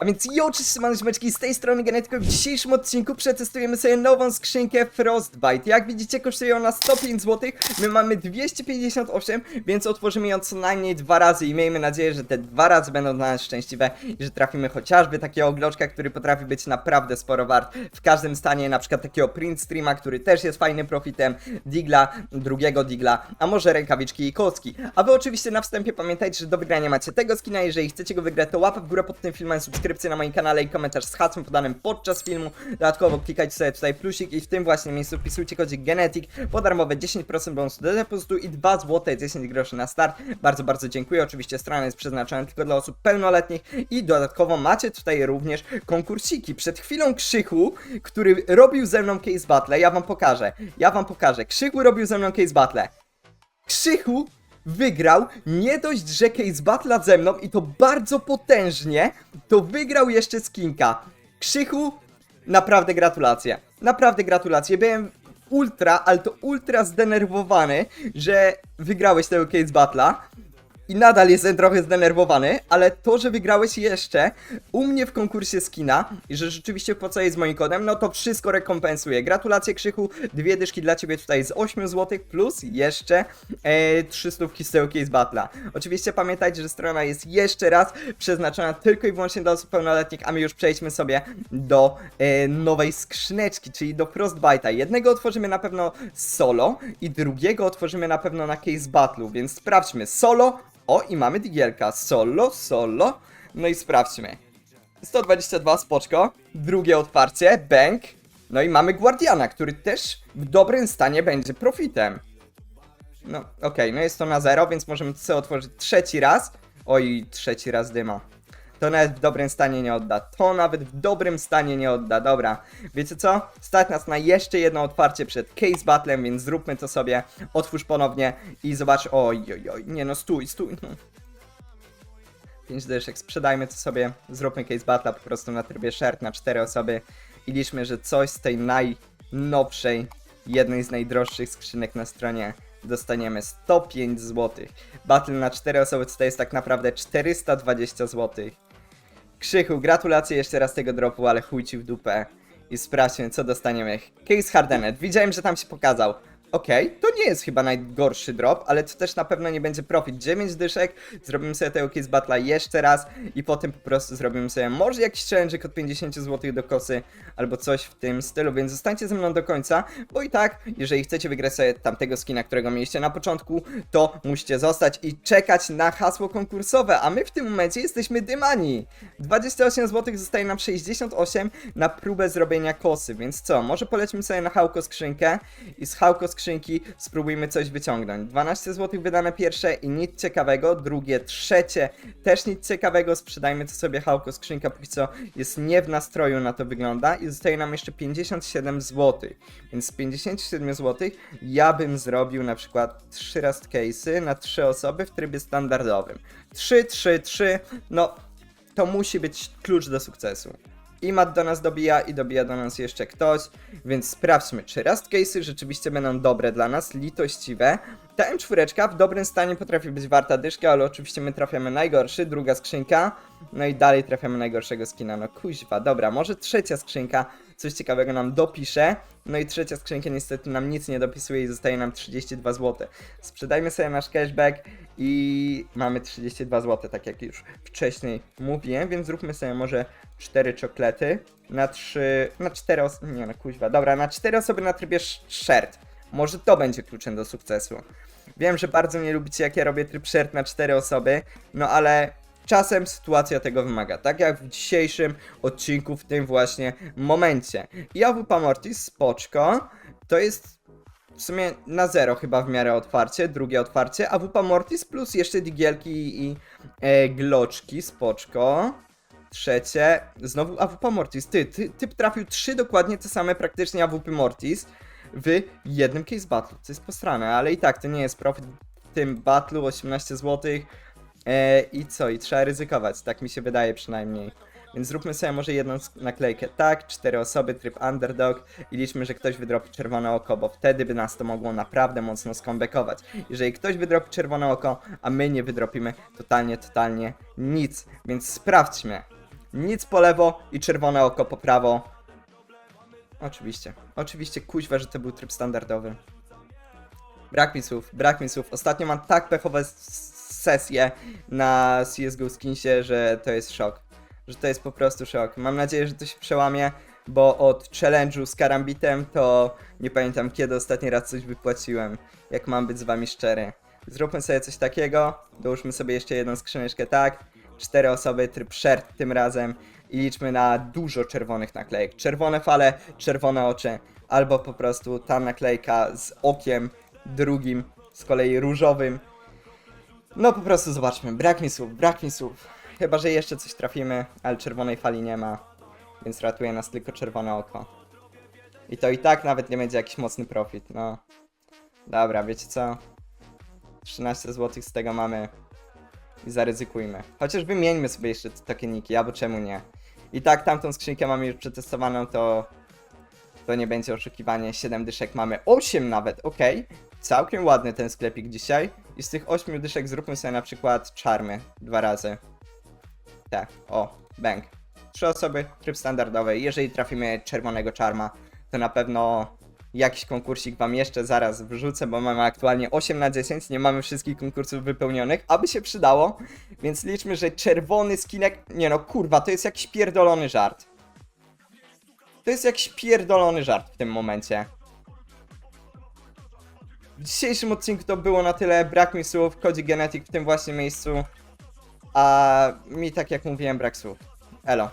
A więc jo, cześć, siemeczki, z tej strony Genetyko. W dzisiejszym odcinku przetestujemy sobie nową skrzynkę Frostbite. Jak widzicie, kosztuje ona 105 zł, my mamy 258, więc otworzymy ją co najmniej dwa razy i miejmy nadzieję, że te dwa razy będą dla nas szczęśliwe i że trafimy chociażby takiego gloczka, który potrafi być naprawdę sporo wart w każdym stanie, na przykład takiego print streama, który też jest fajnym profitem, digla, drugiego digla, a może rękawiczki i kocki. A wy oczywiście na wstępie pamiętajcie, że do wygrania macie tego skina, jeżeli chcecie go wygrać, to łapę w górę pod tym filmem, subskrypcję na moim kanale i komentarz z hasłem podanym podczas filmu. Dodatkowo klikajcie sobie tutaj plusik i w tym właśnie miejscu wpisujcie kodzik Genetic po darmowe 10% bonusu do depozytu i 2 zł 10 groszy na start. Bardzo, bardzo dziękuję. Oczywiście strona jest przeznaczona tylko dla osób pełnoletnich i dodatkowo macie tutaj również konkursiki. Przed chwilą Krzychu, który robił ze mną case battle, ja wam pokażę. Ja wam pokażę. Krzychu robił ze mną case battle. Krzychu wygrał nie dość, że Case Battle'a ze mną i to bardzo potężnie, to wygrał jeszcze skinka. Krzychu, naprawdę gratulacje. Naprawdę gratulacje. Byłem ultra, ale to ultra zdenerwowany, że wygrałeś tego Case Battle'a. I nadal jestem trochę zdenerwowany, ale to, że wygrałeś jeszcze u mnie w konkursie skina i że rzeczywiście wpłacałeś z moim kodem, no to wszystko rekompensuję. Gratulacje Krzychu, dwie dyszki dla Ciebie tutaj z 8 zł plus jeszcze e, 300 z Case Battle'a. Oczywiście pamiętajcie, że strona jest jeszcze raz przeznaczona tylko i wyłącznie dla osób pełnoletnich, a my już przejdźmy sobie do e, nowej skrzyneczki, czyli do Frostbite'a. Jednego otworzymy na pewno solo i drugiego otworzymy na pewno na Case Battle'u, więc sprawdźmy solo, o, i mamy digielka. Solo, solo. No i sprawdźmy. 122, spoczko. Drugie otwarcie, bank. No i mamy Guardiana, który też w dobrym stanie będzie profitem. No, okej, no jest to na zero, więc możemy sobie otworzyć trzeci raz. Oj, trzeci raz dyma. To nawet w dobrym stanie nie odda. To nawet w dobrym stanie nie odda. Dobra, wiecie co? Stać nas na jeszcze jedno otwarcie przed Case Battlem, więc zróbmy to sobie. Otwórz ponownie i zobacz. Oj, oj, oj. Nie no, stój, stój. No. 5 dyszek, sprzedajmy to sobie. Zróbmy Case Battle po prostu na trybie shirt na 4 osoby. I liczmy, że coś z tej najnowszej, jednej z najdroższych skrzynek na stronie dostaniemy 105 zł. Battle na 4 osoby to jest tak naprawdę 420 zł. Krzychu, gratulacje jeszcze raz tego dropu, ale chuj ci w dupę. I sprawdźmy, co dostaniemy. Case Hardenet, widziałem, że tam się pokazał. Okej, to nie jest chyba najgorszy drop, ale to też na pewno nie będzie profit. 9 dyszek, zrobimy sobie tego Case Battle'a jeszcze raz i potem po prostu zrobimy sobie może jakiś challenge od 50 zł do kosy albo coś w tym stylu, więc zostańcie ze mną do końca, bo i tak, jeżeli chcecie wygrać sobie tamtego skina, którego mieliście na początku, to musicie zostać i czekać na hasło konkursowe, a my w tym momencie jesteśmy dymani. 28 zł zostaje nam 68 na próbę zrobienia kosy, więc co, może polećmy sobie na hałko skrzynkę i z hałko skrzynki spróbujmy coś wyciągnąć. 12 zł wydane pierwsze i nic ciekawego, drugie, trzecie też nic ciekawego, sprzedajmy to sobie hałko skrzynka, póki co jest nie w nastroju na to wygląda i zostaje nam jeszcze 57 zł. Więc z 57 zł ja bym zrobił na przykład 3 rast case'y na 3 osoby w trybie standardowym. 3, 3, 3, no to musi być klucz do sukcesu. I Matt do nas dobija i dobija do nas jeszcze ktoś, więc sprawdźmy, czy Rust Case'y rzeczywiście będą dobre dla nas, litościwe. Ta M4 w dobrym stanie potrafi być warta dyszki, ale oczywiście my trafiamy najgorszy, druga skrzynka, no i dalej trafiamy najgorszego skina, no kuźwa, dobra, może trzecia skrzynka coś ciekawego nam dopisze, no i trzecia skrzynka niestety nam nic nie dopisuje i zostaje nam 32 zł. Sprzedajmy sobie nasz cashback i mamy 32 zł, tak jak już wcześniej mówiłem, więc zróbmy sobie może 4 czokolety na 3, na 4 osoby, nie no kuźwa, dobra, na 4 osoby na trybie sh- shirt. Może to będzie kluczem do sukcesu. Wiem, że bardzo nie lubicie jak ja robię tryb shirt na 4 osoby, no ale czasem sytuacja tego wymaga, tak jak w dzisiejszym odcinku, w tym właśnie momencie. I AWP Mortis, spoczko, to jest w sumie na zero chyba w miarę otwarcie, drugie otwarcie, AWP Mortis plus jeszcze digielki i e, gloczki, spoczko. Trzecie, znowu AWP Mortis. Ty, ty, typ trafił trzy dokładnie te same praktycznie AWP Mortis w jednym case battle, co jest posrane, ale i tak to nie jest profit w tym battlu 18 zł. E, I co? I trzeba ryzykować, tak mi się wydaje przynajmniej. Więc zróbmy sobie może jedną naklejkę tak, cztery osoby, tryb underdog i liczmy, że ktoś wydropi czerwone oko, bo wtedy by nas to mogło naprawdę mocno skombekować. Jeżeli ktoś wydropi czerwone oko, a my nie wydropimy totalnie, totalnie nic. Więc sprawdźmy. nic po lewo i czerwone oko po prawo. Oczywiście, oczywiście kuźwa, że to był tryb standardowy. Brak mi słów, brak mi słów. Ostatnio mam tak pechowe s- sesje na CSGO skinsie, że to jest szok. Że to jest po prostu szok. Mam nadzieję, że to się przełamie, bo od challenge'u z karambitem to nie pamiętam kiedy ostatni raz coś wypłaciłem. Jak mam być z wami szczery. Zróbmy sobie coś takiego, dołóżmy sobie jeszcze jedną skrzyneczkę tak. Cztery osoby, tryb shared tym razem i liczmy na dużo czerwonych naklejek. Czerwone fale, czerwone oczy, albo po prostu ta naklejka z okiem drugim, z kolei różowym. No po prostu zobaczmy, brak mi słów, brak mi słów. Chyba, że jeszcze coś trafimy, ale czerwonej fali nie ma, więc ratuje nas tylko czerwone oko. I to i tak nawet nie będzie jakiś mocny profit, no. Dobra, wiecie co? 13 zł z tego mamy i zaryzykujmy. Chociaż wymieńmy sobie jeszcze te tokeniki, albo czemu nie. I tak tamtą skrzynkę mamy już przetestowaną, to to nie będzie oszukiwanie. 7 dyszek mamy 8 nawet, ok. Całkiem ładny ten sklepik dzisiaj. I z tych 8 dyszek zróbmy sobie na przykład czarmy dwa razy. Tak, o, bang. Trzy osoby, tryb standardowy. Jeżeli trafimy czerwonego czarma, to na pewno jakiś konkursik wam jeszcze zaraz wrzucę, bo mamy aktualnie 8 na 10, nie mamy wszystkich konkursów wypełnionych, aby się przydało, więc liczmy, że czerwony skinek, nie no kurwa, to jest jakiś pierdolony żart. To jest jakiś pierdolony żart w tym momencie. W dzisiejszym odcinku to było na tyle, brak mi słów, kodzi Genetic w tym właśnie miejscu, a mi tak jak mówiłem brak słów. Elo.